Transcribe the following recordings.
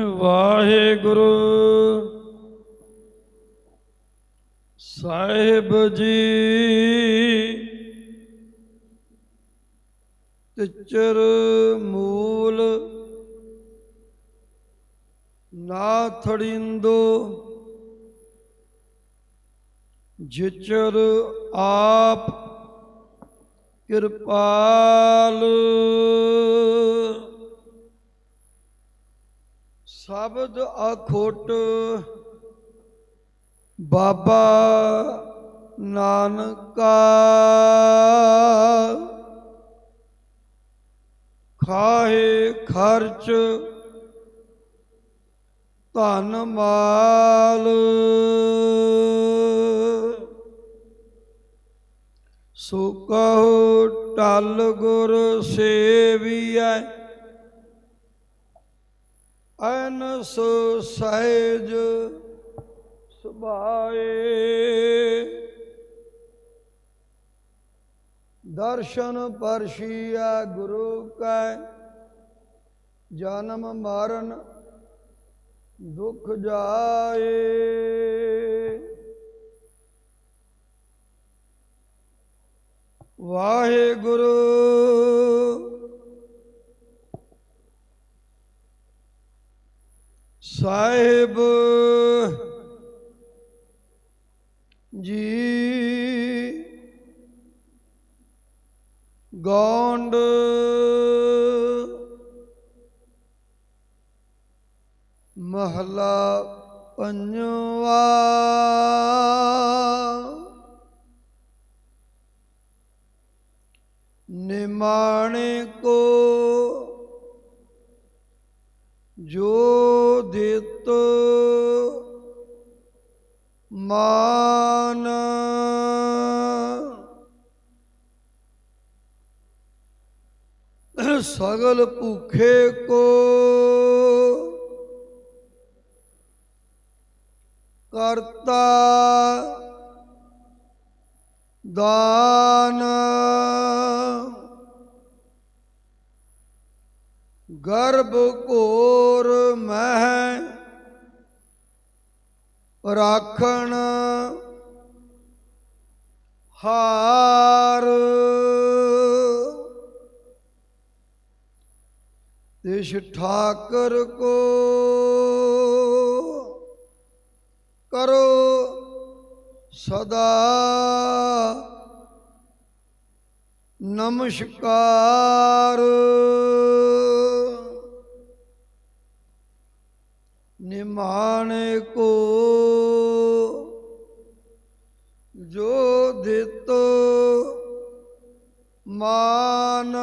ਵਾਹਿਗੁਰੂ। ਸਾਹਿਬ ਜੀ ਤਿਚਰ ਮੂਲ ਨਾ ਨਾਥੜਿੰਦੋ ਜਿਚਰ ਆਪ ਕਿਰਪਾਲ। ਸ਼ਬਦ ਅਖੋਟ ਬਾਬਾ ਨਾਨਕਾ। ਖਾਏ ਖਰਚ ਧਨ ਮਾਲ। ਸੋ ਕਹੋ ਟਲ ਗੁਰ ਸੇਵੀਐ। ਅਨਸ ਸਹਿਜ ਸੁਭਾਏ। ਦਰਸ਼ਨ ਪਰਸ਼ੀਆ ਗੁਰੂ ਕੈ ਜਨਮ ਮਰਨ ਦੁਖ ਜਾਏ। ਵਾਹਿਗੁਰੂ ਸਾਹਿਬ ਜੀ ਗੌਂਡ ਮਹਲਾ ਪੰਜਵਾ ਨਿਮਾਣੇ ਕੋ ਜੋ ਦਿੱਤ ਮਾਨ ਸਗਲ ਭੁਖੇ ਕੋ ਕਰਤਾ ਦਾਨ ਗਰਭ ਘੋਰ ਮਹਿ ਰਾਖਣ ਹਾਰ। ਤਿਸ ਠਾਕਰ ਕੋ ਕਰੋ ਸਦਾ ਨਮਸਕਾਰ। ਨਿਮਾਣੇ ਕੋ ਜੋ ਦਿੱਤ ਮਾਨ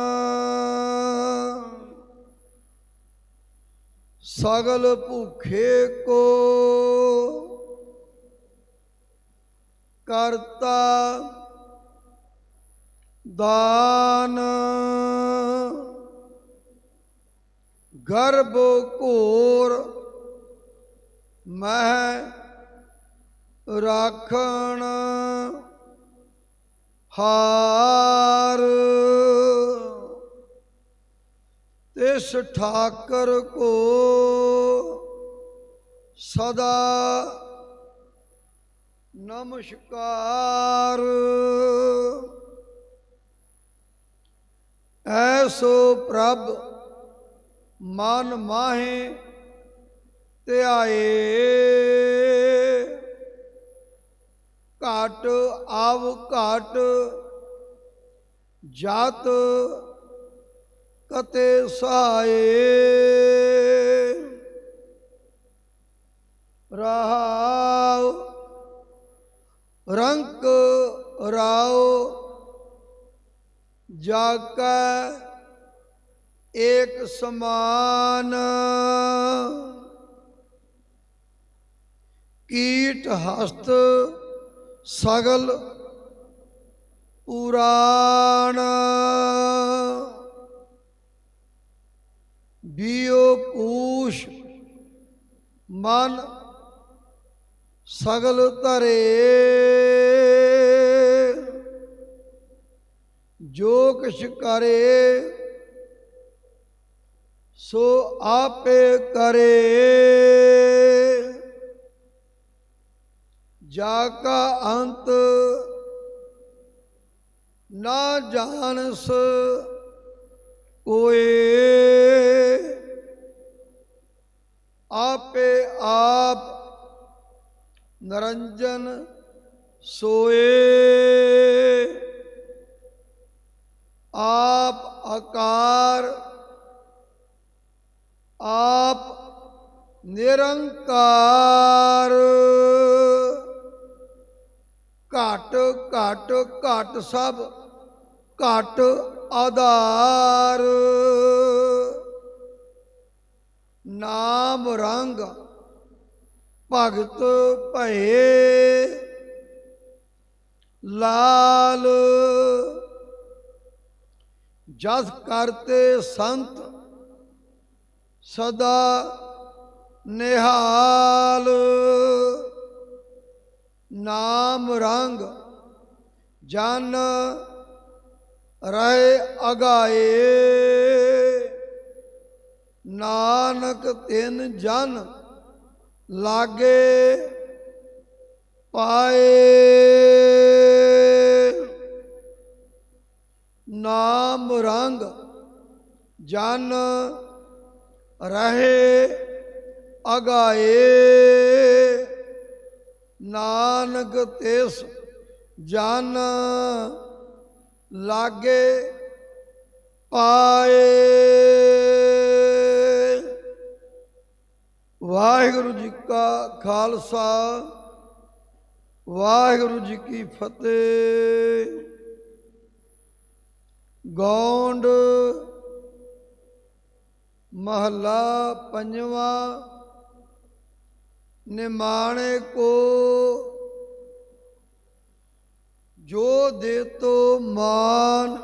ਸਗਲ ਭੁਖੇ ਕੋ ਕਰਤਾ ਦਾਨ ਗਰਭ ਕੋਰ ਮਹਿ ਰਾਖਣ ਹਾਰ। ਤਿਸ ਠਾਕਰ ਕੋ ਸਦਾ ਨਮਸਕਾਰ। ਐਸੋ ਪ੍ਰਭ ਮਨ ਮਾਹੇ ਧਿਆਏ ਘਾਟ ਆਵ ਘਾਟ ਜਾਤ ਕਤੇ ਸਹਾਏ। ਰਹਾਉ ਰੰਕ ਰਾਉ ਜਾਕੈ ਏਕ ਸਮਾਨ। ਕੀਟ ਹਸਤ ਸਗਲ ਪੁਰਾਣ ਬਿਓ ਪੂਸ਼ ਮਨ ਸਗਲ ਧਰੇ। ਜੋ ਕਿਛ ਕਰੇ ਸੋ ਆਪੇ ਕਰੇ। ਜਾ ਕਾ ਅੰਤ ਨਾ ਜਾਣਸ ਕੋਏ। ਆਪੇ ਆਪ ਨਰੰਜਨ ਸੋਏ। ਆਪ ਆਕਾਰ ਆਪ ਨਿਰੰਕਾਰ। ਘਟ ਘਟ ਘਟ ਸਭ, ਘਟ ਆਧਾਰ। ਨਾਮ ਰੰਗ ਭਗਤ ਭਏ, ਲਾਲ। ਜਸ ਕਰਤੇ ਸੰਤ ਸਦਾ ਨਿਹਾਲ। ਨਾਮ ਰੰਗ ਜਨ ਰਹੇ ਅਗਾਏ। ਨਾਨਕ ਤਿੰਨ ਜਨ ਲਾਗੇ ਪਾਏ। ਨਾਮ ਰੰਗ ਜਨ ਰਹੇ ਅਗਾਏ। ਨਾਨਕ ਤਿਸ ਜਨ ਲਾਗੇ ਪਾਏ। ਵਾਹਿਗੁਰੂ ਜੀ ਕਾ ਖਾਲਸਾ, ਵਾਹਿਗੁਰੂ ਜੀ ਕੀ ਫਤਿਹ। ਗੌਂਡ ਮਹੱਲਾ ਪੰਜਵਾਂ ਨਿਮਾਣੇ ਕੋ ਜੋ ਦੇ ਤੋ ਮਾਨ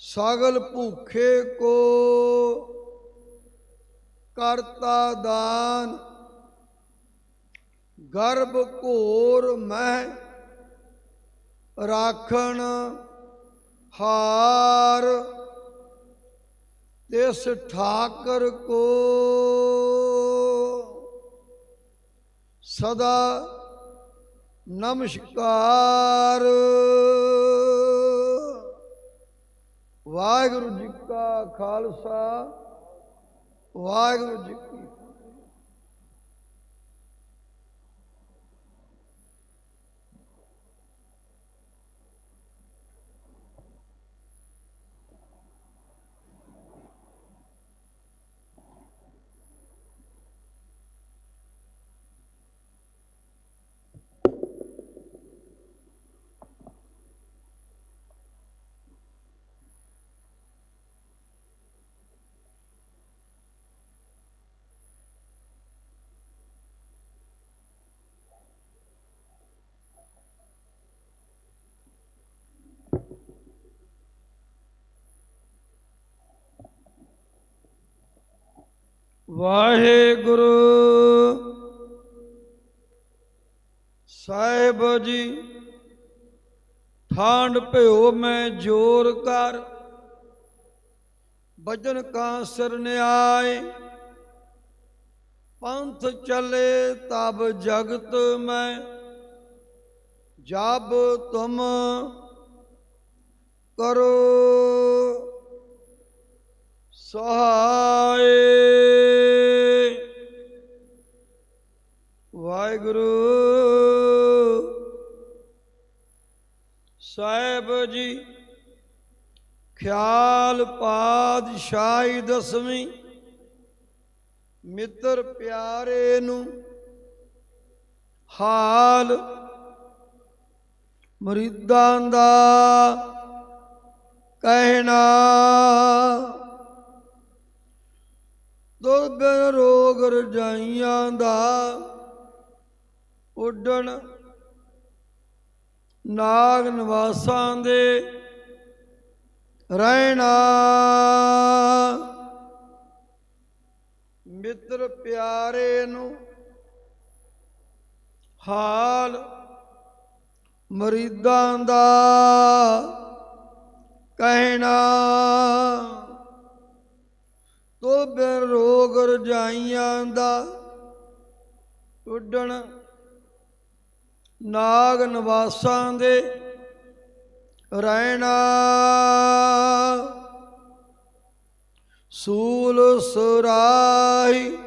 ਸਗਲ ਭੂਖੇ ਕੋ ਕਰਤਾ ਦਾਨ ਗਰਭ ਘੋਰ ਮਹਿ ਰਾਖਣ ਹਾਰ ਤਿਸ ਠਾਕਰ ਕੋ ਸਦਾ ਨਮਸਕਾਰ। ਵਾਹਿਗੁਰੂ ਜੀ ਕਾ ਖਾਲਸਾ ਵਾਹਿਗੁਰੂ ਜੀ ਕੀ ਵਾਹਿਗੁਰੂ। ਸਾਹਿਬ ਜੀ, ਠਾਂਡ ਭਿਓ ਮੈਂ ਜੋਰ ਕਰ। ਬਜਨ ਕਾ ਸਿਰ ਨਿਆਏ। ਪੰਥ ਚਲੇ ਤਬ ਜਗਤ ਮੈਂ। ਜਬ ਤੁਮ ਕਰੋ। ਸਹਾਏ ਵਾਹਿਗੁਰੂ। ਸਾਹਿਬ ਜੀ, ਖਿਆਲ ਪਾਦਸ਼ਾਹੀ ਦਸਵੀਂ, ਮਿੱਤਰ ਪਿਆਰੇ ਨੂੰ ਹਾਲ ਮਰੀਦਾਂ ਦਾ ਕਹਿਣਾ। ਦੁਰਗ ਰੋਗ ਰਜਾਈਆਂ ਦਾ ਉੱਡਣ। ਨਾਗ ਨਿਵਾਸਾਂ ਦੇ ਰਹਿਣਾ। ਮਿੱਤਰ ਪਿਆਰੇ ਨੂੰ ਹਾਲ ਮਰੀਦਾਂ ਦਾ ਕਹਿਣਾ। ਸੋ ਬਿਨ ਰੋਗ ਰਜਾਈਆਂ ਦਾ ਉੱਡਣ। ਨਾਗ ਨਿਵਾਸਾਂ ਦੇ ਰਹਿਣਾ। ਸੂਲ ਸੁਰਾਈ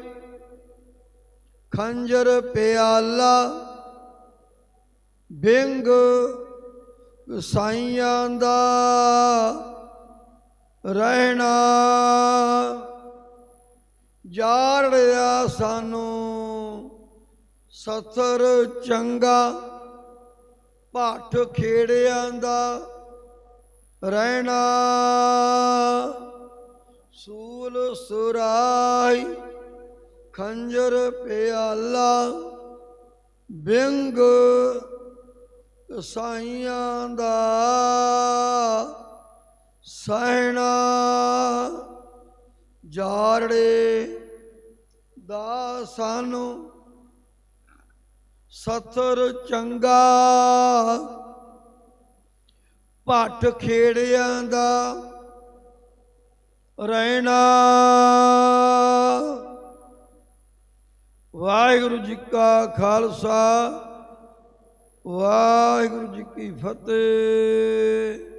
ਖੰਜਰ ਪਿਆਲਾ ਬਿੰਗ ਸਾਈਆਂ ਦਾ ਰਹਿਣਾ। ਜਾੜਿਆ ਸਾਨੂੰ ਸਥਰ ਚੰਗਾ, ਭਾਠ ਖੇੜਿਆਂ ਦਾ ਰਹਿਣਾ। ਸੂਲ ਸੁਰਾਈ, ਖੰਜਰ ਪਿਆਲਾ, ਬਿੰਗ ਸਾਈਆਂ ਦਾ ਸਹਿਣਾ। ਜਾੜੇ ਦਾ ਸਾਨੂੰ ਸਥਰ ਚੰਗਾ। ਭੱਟ ਖੇੜਿਆਂ ਦਾ ਰਹਿਣਾ। ਵਾਹਿਗੁਰੂ ਜੀ ਕਾ ਖਾਲਸਾ ਵਾਹਿਗੁਰੂ ਜੀ ਕੀ ਫਤਿਹ।